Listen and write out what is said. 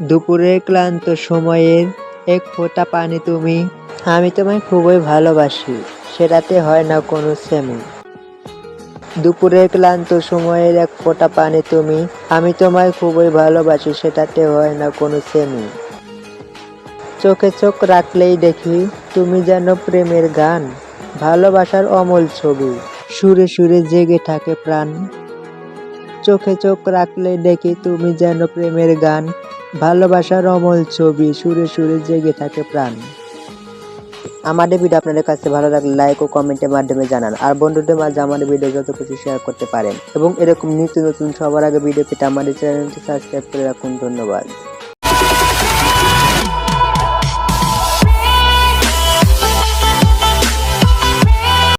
দুপুরের ক্লান্ত সময়ের এক ফোঁটা পানি তুমি, আমি তোমায় খুবই ভালোবাসি, সেটাতে হয় না কোনো সেমি। দুপুরের ক্লান্ত সময়ের এক ফোঁটা পানি তুমি, আমি তোমায় খুবই ভালোবাসি, সেটাতে হয় না কোনো সেমি। চোখে চোখ রাখলেই দেখি, তুমি যেন প্রেমের গান, ভালোবাসার অমল ছবি, সুরে সুরে জেগে থাকে প্রাণ। চোখে চোখ রাখলেই দেখি, তুমি যেন প্রেমের গান ভালোবাসার অমল ছবি, সুরে সুরে জেগে থাকে প্রাণ। আমাদের ভিডিও আপনাদের কাছে ভালো লাগলে লাইক ও কমেন্টের মাধ্যমে জানান। আর বন্ধুদের মাঝে আমাদের ভিডিও যত কিছু শেয়ার করতে পারেন। এবং এরকম নিত্য নতুন সবার আগে ভিডিও পেতে আমাদের চ্যানেলটি সাবস্ক্রাইব করে রাখুন। ধন্যবাদ।